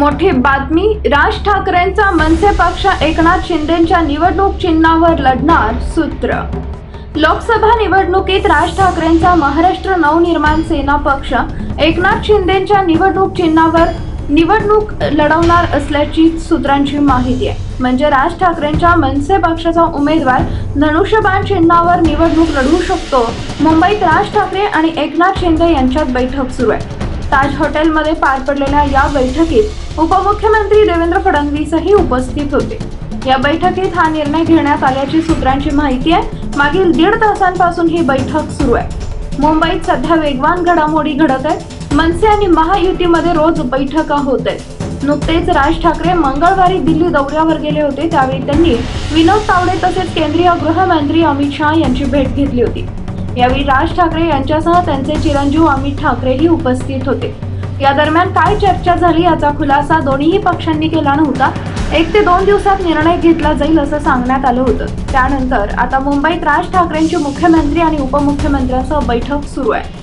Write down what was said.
मोठी बातमी. राज ठाकरेंचा मनसे पक्ष एकनाथ शिंदेच्या निवडणूक चिन्हावर लढणार सूत्र. लोकसभा निवडणुकीत राज ठाकरेंचा महाराष्ट्र नवनिर्माण सेना पक्ष. एकनाथ शिंदेच्या निवडणूक चिन्हावर निवडणूक लढवणार असल्याची सूत्रांची माहिती आहे. म्हणजे राज ठाकरेंच्या मनसे पक्षाचा उमेदवार धनुष्यबाण चिन्हावर निवडणूक लढवू शकतो. मुंबईत राज ठाकरे आणि एकनाथ शिंदे यांच्यात बैठक सुरू आहे. ताज हॉटेलमध्ये पार पडलेल्या या बैठकीत उपमुख्यमंत्री देवेंद्र फडणवीसही उपस्थित होते. या बैठकीत हा निर्णय घेण्यात आल्याची सूत्रांची माहिती आहे. मागील दीड तासांपासून ही बैठक सुरू आहे. मुंबईत सध्या वेगवान घडामोडी घडत आहेत. मनसे आणि महायुतीमध्ये रोज बैठका होत आहेत. नुकतेच राज ठाकरे मंगळवारी दिल्ली दौऱ्यावर गेले होते. त्यावेळी त्यांनी विनोद तावडे तसेच केंद्रीय गृहमंत्री अमित शहा यांची भेट घेतली होती. यावेळी राज ठाकरे यांच्यासह त्यांचे चिरंजीव अमित ठाकरेही उपस्थित होते. या दरम्यान काय चर्चा झाली याचा खुलासा दोन्हीही पक्षांनी केला नव्हता. एक ते दोन दिवसात निर्णय घेतला जाईल असं सांगण्यात आलं होतं. त्यानंतर आता मुंबईत राज ठाकरेंची मुख्यमंत्री आणि उपमुख्यमंत्र्यांसह बैठक सुरू आहे.